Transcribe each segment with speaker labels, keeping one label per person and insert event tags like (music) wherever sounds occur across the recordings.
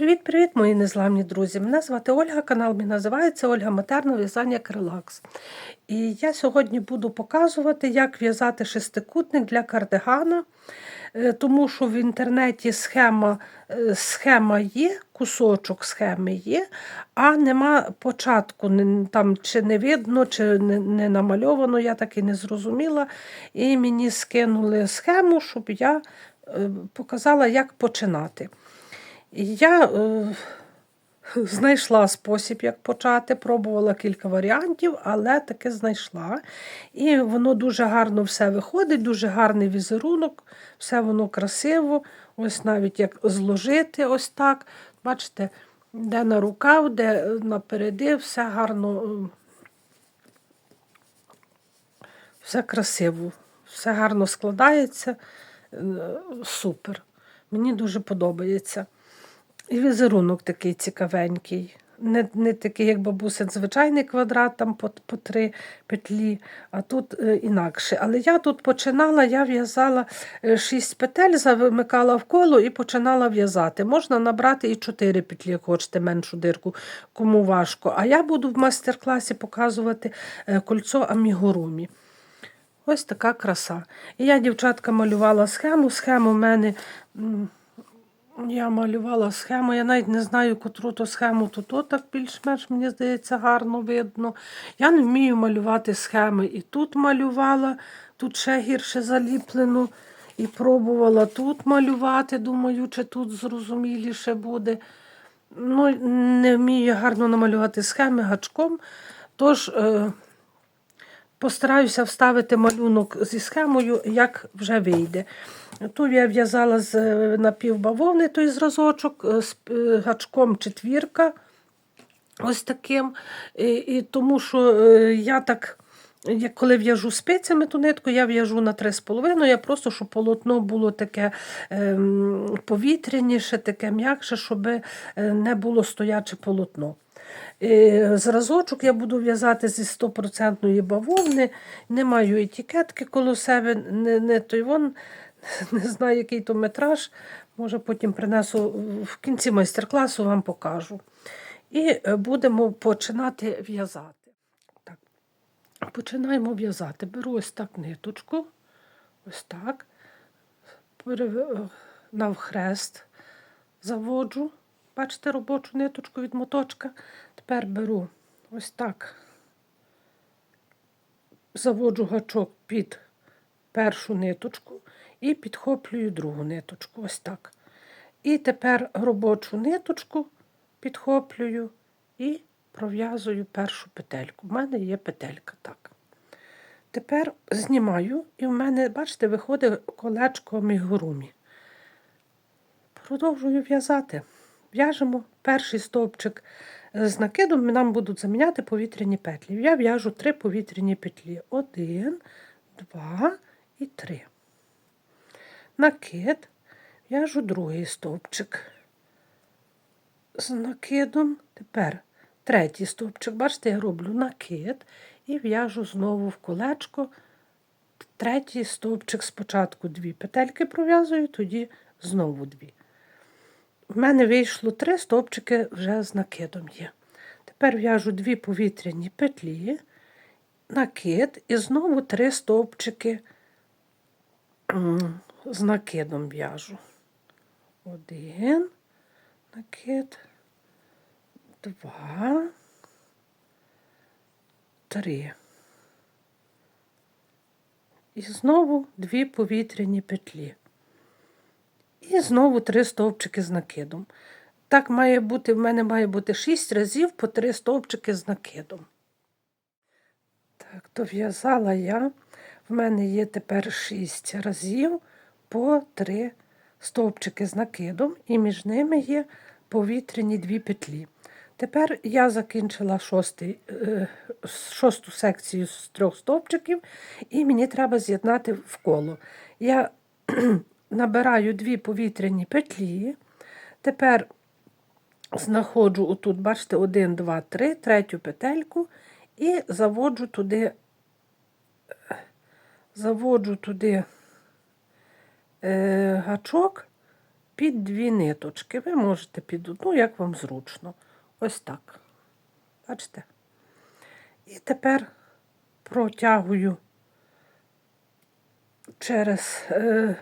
Speaker 1: Привіт-привіт, мої незламні друзі! Мене звати Ольга, канал мій називається Ольга Матерна в'язання Крилакс. І я сьогодні буду показувати, як в'язати шестикутник для кардигана, Е, тому що в інтернеті схема, е, схема є, кусочок схеми є, а нема початку, там чи не видно, чи не, намальовано, я так і не зрозуміла. І мені скинули схему, щоб я е, показала, як починати. Я е, знайшла спосіб, як почати, пробувала кілька варіантів, але таки знайшла. І воно дуже гарно все виходить, дуже гарний візерунок, все воно красиво. Ось навіть як зложити ось так. Бачите, де на рукав, де напереди, все гарно, е, все красиво, все гарно складається. Е, Супер. Мені дуже подобається. І візерунок такий цікавенький. Не, не такий, як бабусин, звичайний квадрат, там по, по три петлі, а тут е, інакше. Але я тут починала, я в'язала е, шість петель, замикала в коло і починала в'язати. Можна набрати і чотири петлі, як хочете меншу дирку, кому важко. А я буду в майстер-класі показувати е, кольцо амігурумі. Ось така краса. І я, дівчатка, малювала схему. Схему в мене. Я малювала схему, я навіть не знаю, котру то схему, то то так більш-менш, мені здається, гарно видно. Я не вмію малювати схеми. І тут малювала, тут ще гірше заліплено. І пробувала тут малювати, думаю, чи тут зрозуміліше буде. Ну, не вмію гарно намалювати схеми гачком. Тож е, постараюся вставити малюнок зі схемою, як вже вийде. Тут я в'язала з е, напівбавовни той зразочок е, з е, гачком четвірка. Ось таким. І, і тому що я так, як коли в'яжу спицями ту нитку, я в'яжу на 3,5. Я просто, щоб полотно було таке ем, повітряніше, таке м'якше, щоб е, не було стояче полотно. Е, Зразочок я буду в'язати зі 100% бавовни. Не маю етикетки коло себе, не, не той вон, (laughs) не знаю, який то метраж. Може, потім принесу в кінці майстер-класу вам покажу. І е, будемо починати в'язати. Починаємо в'язати. Беру ось так ниточку, ось так, е, навхрест заводжу. Бачите робочу ниточку від моточка. Тепер беру ось так, заводжу гачок під першу ниточку і підхоплюю другу ниточку. Ось так. І тепер робочу ниточку підхоплюю і пров'язую першу петельку. У мене є петелька так. Тепер знімаю, і в мене, бачите, виходить колечко амігурумі. Продовжую в'язати. В'яжемо перший стовпчик з накидом, нам будуть заміняти повітряні петлі. Я в'яжу три повітряні петлі. Один, два і три. Накид, в'яжу другий стовпчик. З накидом. Тепер третій стовпчик. Бачите, я роблю накид і в'яжу знову в колечко. Третій стовпчик спочатку дві петельки пров'язую, тоді знову дві. В мене вийшло три стовпчики вже з накидом є. Тепер в'яжу дві повітряні петлі, накид і знову три стовпчики з накидом в'яжу. Один накид, два, три. І знову дві повітряні петлі. І знову три стовпчики з накидом. Так має бути, в мене має бути шість разів по три стовпчики з накидом. Так, дов'язала я. В мене є тепер шість разів по три стовпчики з накидом, і між ними є повітряні дві петлі. Тепер я закінчила шостий, е, шосту секцію з трьох стовпчиків, і мені треба з'єднати в коло. Я (clears throat) набираю дві повітряні петлі. Тепер знаходжу отут, бачите, 1, 2, 3, третю петельку і заводжу туди, заводжу туди е, гачок під дві ниточки. Ви можете під одну, як вам зручно. Ось так. Бачите? І тепер протягую через е,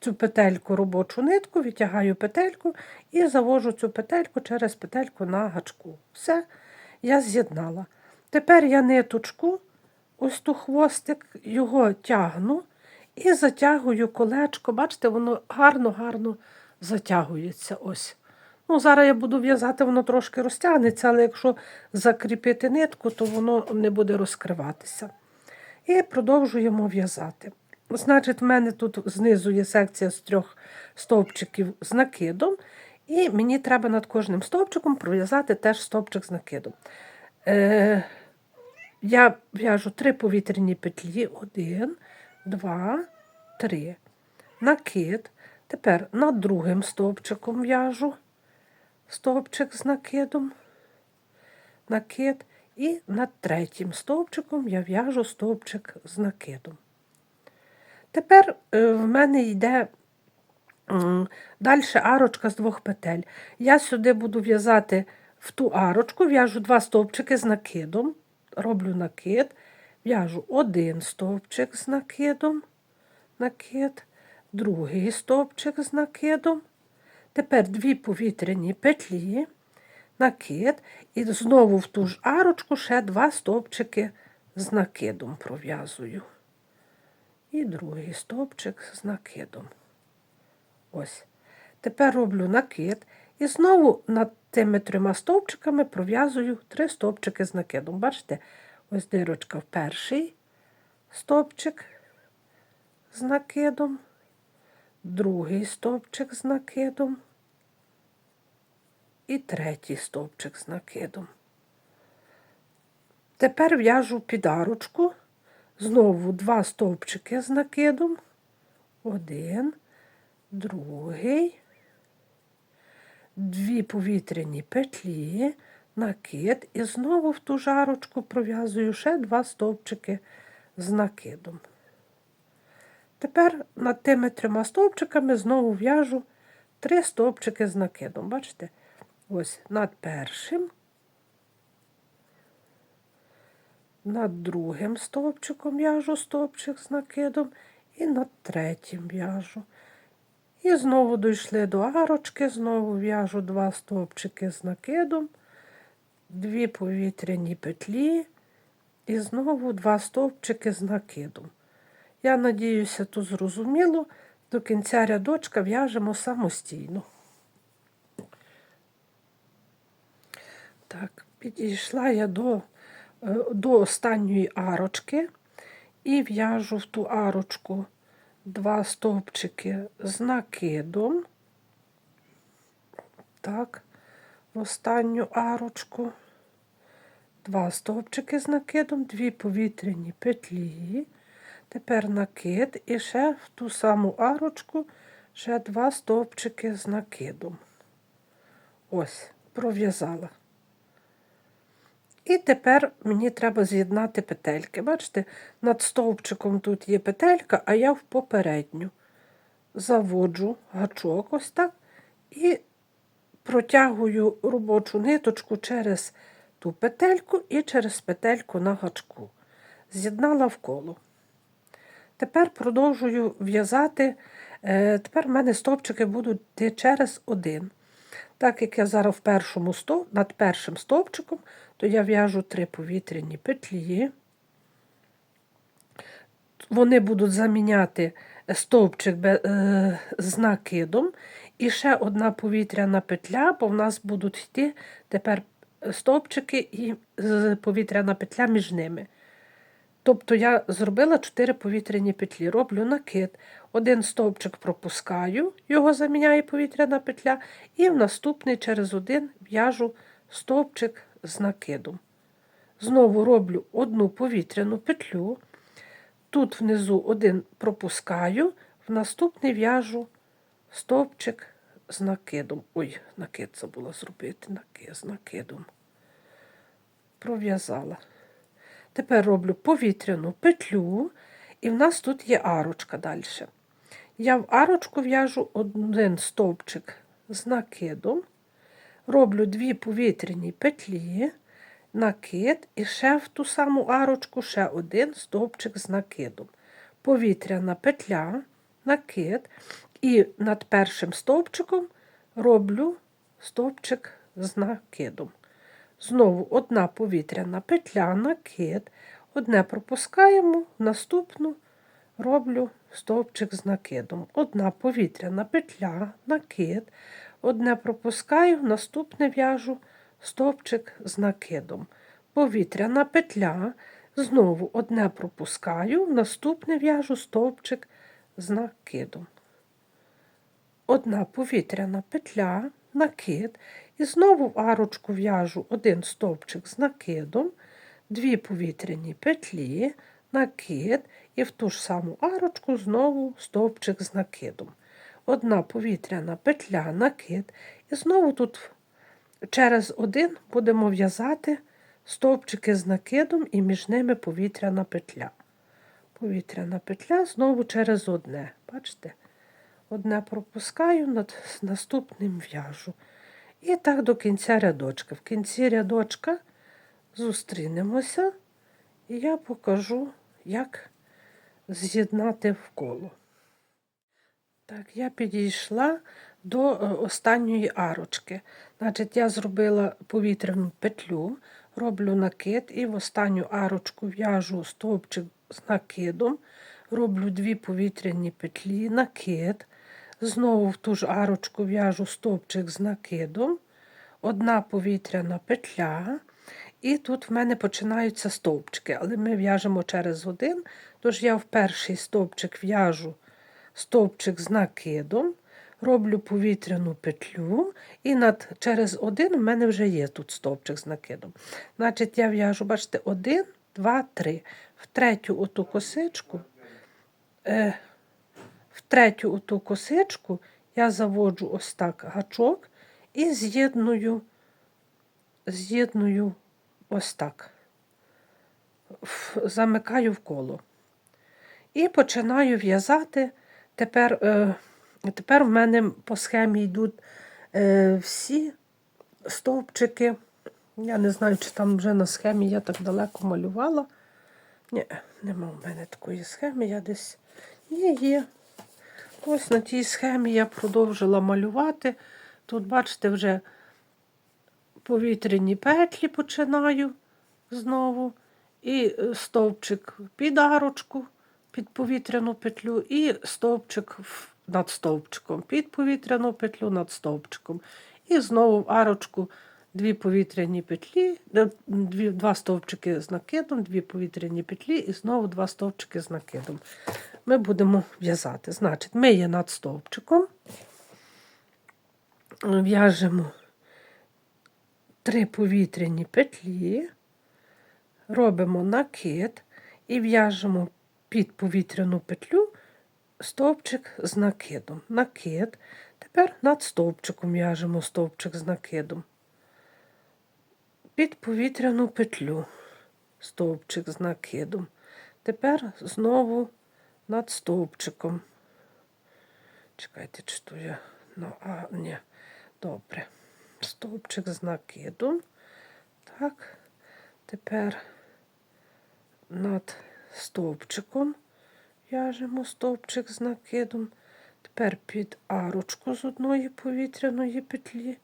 Speaker 1: цю петельку робочу нитку, відтягаю петельку і завожу цю петельку через петельку на гачку. Все, я з'єднала. Тепер я ниточку, ось ту хвостик, його тягну і затягую колечко. Бачите, воно гарно-гарно затягується. ось. Ну, Зараз я буду в'язати, воно трошки розтягнеться, але якщо закріпити нитку, то воно не буде розкриватися. І продовжуємо в'язати. Значить, в мене тут знизу є секція з трьох стовпчиків з накидом, і мені треба над кожним стовпчиком пров'язати теж стовпчик з накидом. Е, я в'яжу три повітряні петлі: один, два, три. Накид. Тепер над другим стовпчиком в'яжу стовпчик з накидом, накид, і над третім стовпчиком я в'яжу стовпчик з накидом. Тепер е, в мене йде далі арочка з двох петель. Я сюди буду в'язати в ту арочку, в'яжу два стовпчики з накидом, роблю накид, в'яжу один стовпчик з накидом, накид, другий стовпчик з накидом. Тепер дві повітряні петлі, накид, і знову в ту ж арочку ще два стовпчики з накидом пров'язую. І другий стовпчик з накидом. Ось. Тепер роблю накид і знову над тими трьома стовпчиками пров'язую три стовпчики з накидом. Бачите, ось дирочка в перший стовпчик з накидом, другий стовпчик з накидом і третій стовпчик з накидом. Тепер в'яжу під арочку, знову два стовпчики з накидом, один, другий, дві повітряні петлі, накид, і знову в ту жарочку пров'язую ще два стовпчики з накидом. Тепер над тими трьома стовпчиками знову в'яжу три стовпчики з накидом. Бачите? Ось над першим, над другим стовпчиком в'яжу стовпчик з накидом і над третім в'яжу. І знову дійшли до арочки, знову в'яжу два стовпчики з накидом, дві повітряні петлі і знову два стовпчики з накидом. Я надіюся, тут зрозуміло, до кінця рядочка в'яжемо самостійно. Так, підійшла я до, е, до останньої арочки і в'яжу в ту арочку два стовпчики з накидом. Так, в останню арочку. Два стовпчики з накидом, дві повітряні петлі. Тепер накид і ще в ту саму арочку ще два стовпчики з накидом. Ось, пров'язала. І тепер мені треба з'єднати петельки. Бачите, над стовпчиком тут є петелька, а я в попередню заводжу гачок ось так і протягую робочу ниточку через ту петельку і через петельку на гачку. З'єднала в коло. Тепер продовжую в'язати. Е, тепер в мене стовпчики будуть через один. Так як я зараз в першому стов... над першим стовпчиком, то я в'яжу три повітряні петлі. Вони будуть заміняти стовпчик е, з накидом. І ще одна повітряна петля, бо в нас будуть йти тепер стовпчики і повітряна петля між ними. Тобто я зробила 4 повітряні петлі, роблю накид, один стовпчик пропускаю, його заміняє повітряна петля, і в наступний через один в'яжу стовпчик з накидом. Знову роблю одну повітряну петлю. Тут внизу один пропускаю, в наступний в'яжу стовпчик з накидом. Ой, накид забула зробити, накид з накидом. Пров'язала. Тепер роблю повітряну петлю, і в нас тут є арочка далі. Я в арочку в'яжу один стовпчик з накидом, роблю дві повітряні петлі, накид і ще в ту саму арочку ще один стовпчик з накидом. Повітряна петля, накид, і над першим стовпчиком роблю стовпчик з накидом. Знову одна повітряна петля, накид, одне пропускаємо, наступну роблю стовпчик з накидом. Одна повітряна петля, накид, одне пропускаю, наступне в'яжу стовпчик з накидом. Повітряна петля, знову одне пропускаю, наступне в'яжу стовпчик з накидом. Одна повітряна петля, накид, і знову в арочку в'яжу один стовпчик з накидом, дві повітряні петлі, накид, і в ту ж саму арочку знову стовпчик з накидом. Одна повітряна петля, накид, і знову тут через один будемо в'язати стовпчики з накидом і між ними повітряна петля. Повітряна петля знову через одне. Бачите? Одне пропускаю, над наступним в'яжу. І так до кінця рядочка. В кінці рядочка зустрінемося, і я покажу, як з'єднати в коло. Так, я підійшла до е, останньої арочки. Значить, я зробила повітряну петлю, роблю накид і в останню арочку в'яжу стовпчик з накидом, роблю дві повітряні петлі, накид. Знову в ту ж арочку в'яжу стовпчик з накидом, одна повітряна петля. І тут в мене починаються стовпчики, але ми в'яжемо через один. Тож я в перший стовпчик в'яжу стовпчик з накидом, роблю повітряну петлю, і над, через один у мене вже є тут стовпчик з накидом. Значить, я в'яжу, бачите, один, два, три. В третю оту косичку. Е, в третю оту косичку я заводжу ось так гачок і з'єдную з'єдную ось так, замикаю в коло. І починаю в'язати. Тепер е, тепер в мене по схемі йдуть е, всі стовпчики. Я не знаю, чи там вже на схемі я так далеко малювала. Ні, нема в мене такої схеми, я десь є, є. Ось на тій схемі я продовжила малювати. Тут, бачите, вже повітряні петлі починаю знову. І е, стовпчик під арочку, під повітряну петлю, і стовпчик над стовпчиком, під повітряну петлю над стовпчиком. І знову в арочку дві повітряні петлі, дві, два стовпчики з накидом, дві повітряні петлі, і знову два стовпчики з накидом ми будемо в'язати. Значить, ми є над стовпчиком, в'яжемо три повітряні петлі, робимо накид і в'яжемо під повітряну петлю стовпчик з накидом. Накид. Тепер над стовпчиком в'яжемо стовпчик з накидом. Під повітряну петлю стовпчик з накидом. Тепер знову над стовпчиком. Чекайте, чи то я. Ну, а, ні, добре. Стовпчик з накидом. Так, тепер над стовпчиком в'яжемо стовпчик з накидом. Тепер під арочку з одної повітряної петлі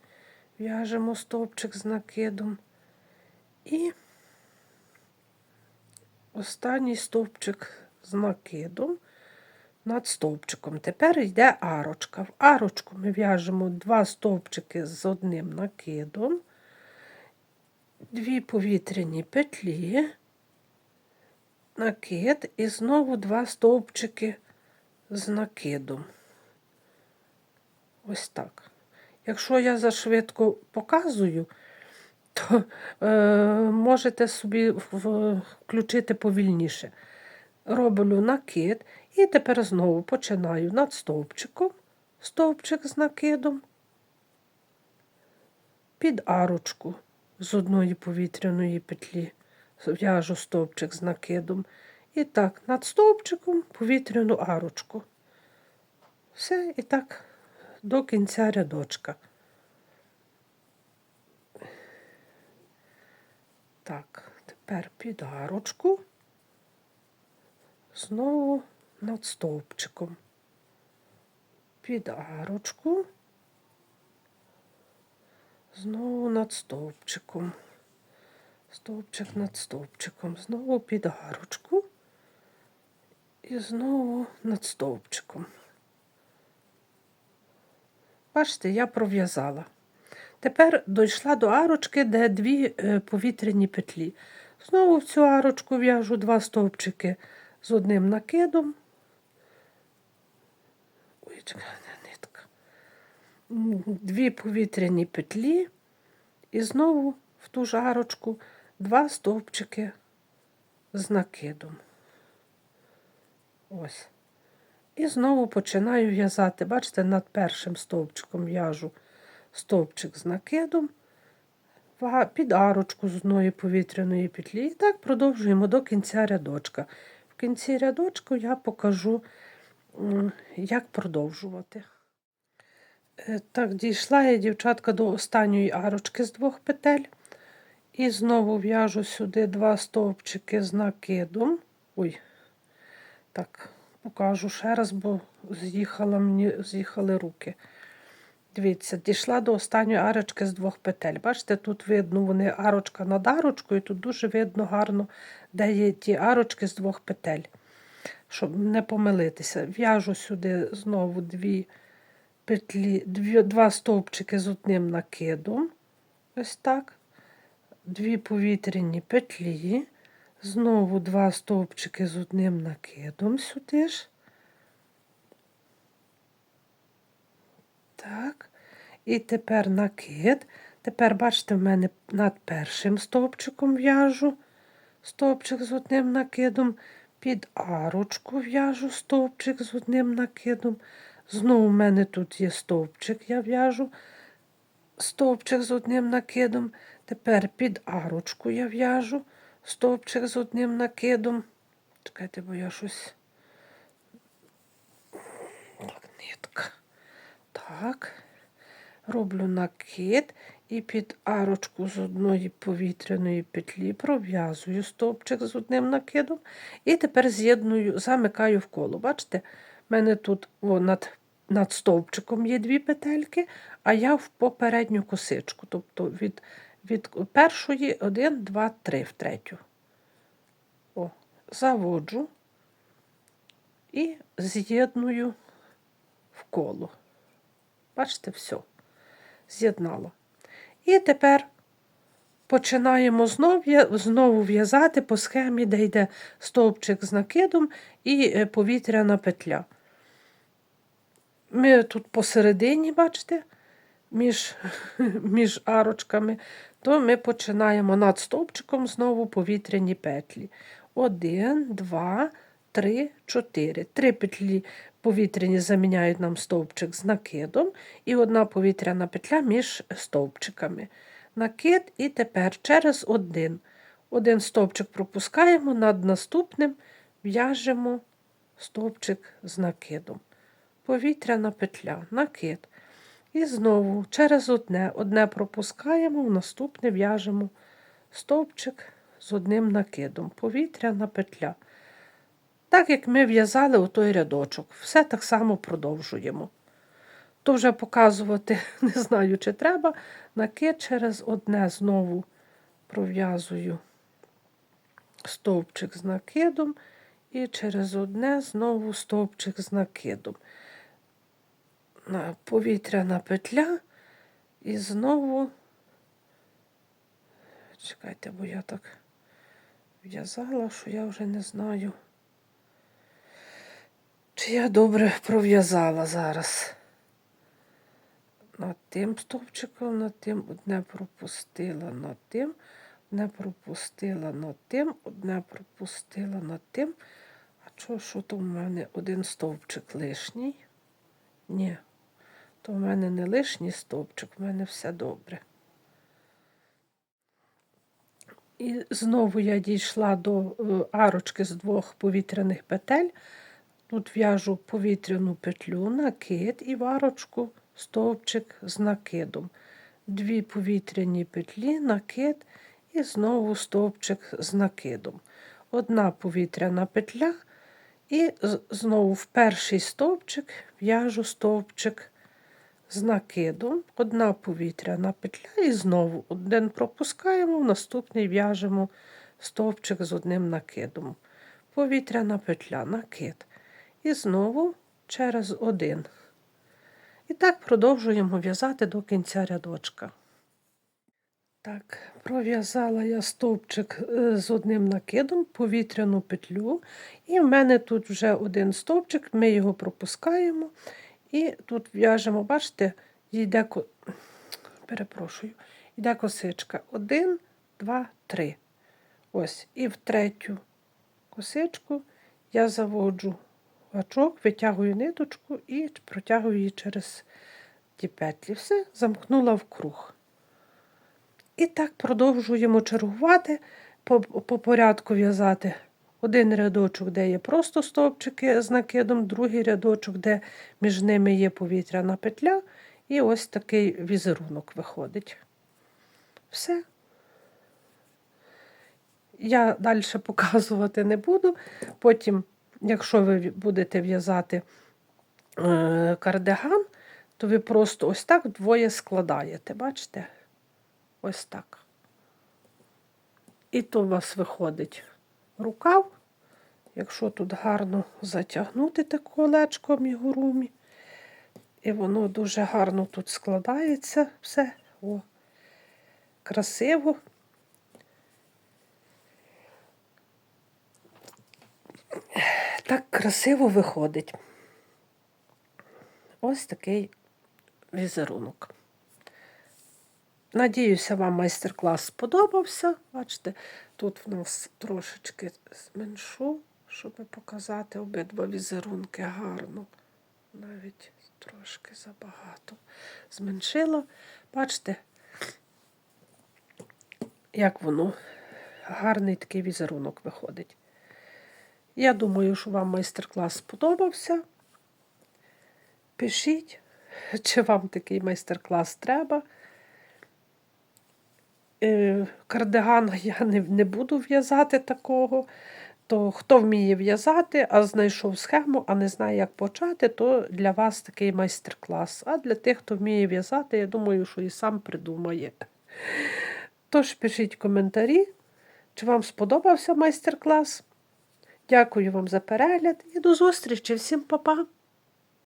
Speaker 1: в'яжемо стовпчик з накидом. І останній стовпчик з накидом над стовпчиком. Тепер йде арочка. В арочку ми в'яжемо два стовпчики з одним накидом, дві повітряні петлі, накид і знову два стовпчики з накидом. Ось так. Якщо я зашвидко показую, то е, можете собі включити повільніше роблю накид і тепер знову починаю над стовпчиком, стовпчик з накидом, під арочку з одної повітряної петлі в'яжу стовпчик з накидом. І так, над стовпчиком повітряну арочку. Все, і так до кінця рядочка. Так, тепер під арочку, знову над стовпчиком. Під арочку, знову над стовпчиком. Стовпчик над стовпчиком, знову під арочку і знову над стовпчиком. Бачите, я пров'язала. Тепер дійшла до арочки, де дві е, повітряні петлі. Знову в цю арочку в'яжу два стовпчики з одним накидом. Ой, чекай, нитка. Дві повітряні петлі. І знову в ту ж арочку два стовпчики з накидом. Ось. І знову починаю в'язати. Бачите, над першим стовпчиком в'яжу стовпчик з накидом, під арочку з одної повітряної петлі. І так продовжуємо до кінця рядочка. В кінці рядочку я покажу, як продовжувати. Е, Так, дійшла я, дівчатка, до останньої арочки з двох петель. І знову в'яжу сюди два стовпчики з накидом. Ой, так, покажу ще раз, бо з'їхали руки. Дивіться, дійшла до останньої арочки з двох петель. Бачите, тут видно вони арочка над арочкою, тут дуже видно гарно, де є ті арочки з двох петель. Щоб не помилитися. В'яжу сюди знову дві петлі, дві, два стовпчики з одним накидом. Ось так. Дві повітряні петлі. Знову два стовпчики з одним накидом сюди ж. Так. І тепер накид. Тепер, бачите, в мене над першим стовпчиком в'яжу стовпчик з одним накидом. Під арочку в'яжу стовпчик з одним накидом. Знову в мене тут є стовпчик, я в'яжу стовпчик з одним накидом. Тепер під арочку я в'яжу стовпчик з одним накидом. Чекайте, бо я щось. Так, нитка. Так. Роблю накид і під арочку з одної повітряної петлі пров'язую стовпчик з одним накидом. І тепер з'єдную, замикаю в коло. Бачите, в мене тут о, над, над стовпчиком є дві петельки, а я в попередню косичку. Тобто від, від першої один, два, три в третю. О, заводжу і з'єдную в коло. Бачите, все, з'єднала. І тепер починаємо знов, знову в'язати по схемі, де йде стовпчик з накидом і е, повітряна петля. Ми тут посередині, бачите, між, (laughs) між арочками, то ми починаємо над стовпчиком знову повітряні петлі. Один, два, три, чотири. Три петлі повітряні заміняють нам стовпчик з накидом, і одна повітряна петля між стовпчиками. Накид і тепер через один. Один стовпчик пропускаємо, над наступним в'яжемо стовпчик з накидом. Повітряна петля, накид. І знову через одне. Одне пропускаємо, в наступне в'яжемо стовпчик з одним накидом. Повітряна петля. Так як ми в'язали у той рядочок. Все так само продовжуємо. То вже показувати (laughs) не знаю, чи треба. Накид через одне знову пров'язую стовпчик з накидом, і через одне знову стовпчик з накидом. На повітряна петля і знову. Чекайте, бо я так в'язала, що я вже не знаю. Я добре пров'язала зараз? Над тим стовпчиком, над тим одне пропустила над тим, одне пропустила над тим, одне пропустила над тим. А що, що то в мене один стовпчик лишній? Ні, то в мене не лишній стовпчик, в мене все добре. І знову я дійшла до е, арочки з двох повітряних петель. Тут в'яжу повітряну петлю, накид і варочку, стовпчик з накидом. Дві повітряні петлі, накид і знову стовпчик з накидом. Одна повітряна петля, і знову в перший стовпчик в'яжу стовпчик з накидом, одна повітряна петля, і знову один пропускаємо, в наступний в'яжемо стовпчик з одним накидом. Повітряна петля, накид. І знову через один. І так продовжуємо в'язати до кінця рядочка. Так, пров'язала я стовпчик е, з одним накидом, повітряну петлю. І в мене тут вже один стовпчик, ми його пропускаємо. І тут в'яжемо, бачите, йде, перепрошую, йде косичка. Один, два, три. Ось. І в третю косичку я заводжу гачок, витягую ниточку і протягую її через ті петлі. Все, замкнула в круг. І так продовжуємо чергувати, по, по порядку в'язати. Один рядочок, де є просто стовпчики з накидом, другий рядочок, де між ними є повітряна петля, і ось такий візерунок виходить. Все. Я далі показувати не буду. Потім, якщо ви будете в'язати е, кардиган, то ви просто ось так вдвоє складаєте. Бачите? Ось так. І то у вас виходить рукав. Якщо тут гарно затягнути так колечком і гурумі, і воно дуже гарно тут складається все. О, красиво. Так красиво виходить. Ось такий візерунок. Надіюся, вам майстер-клас сподобався. Бачите, тут в нас трошечки зменшу, щоб показати обидва візерунки гарно. Навіть трошки забагато зменшила. Бачите, як воно гарний такий візерунок виходить. Я думаю, що вам майстер-клас сподобався. Пишіть, чи вам такий майстер-клас треба. Е, Кардиган я не буду в'язати такого. То хто вміє в'язати, а знайшов схему, а не знає, як почати, то для вас такий майстер-клас. А для тих, хто вміє в'язати, я думаю, що і сам придумає. Тож пишіть коментарі, чи вам сподобався майстер-клас. Дякую вам за перегляд і до зустрічі. Всім па-па!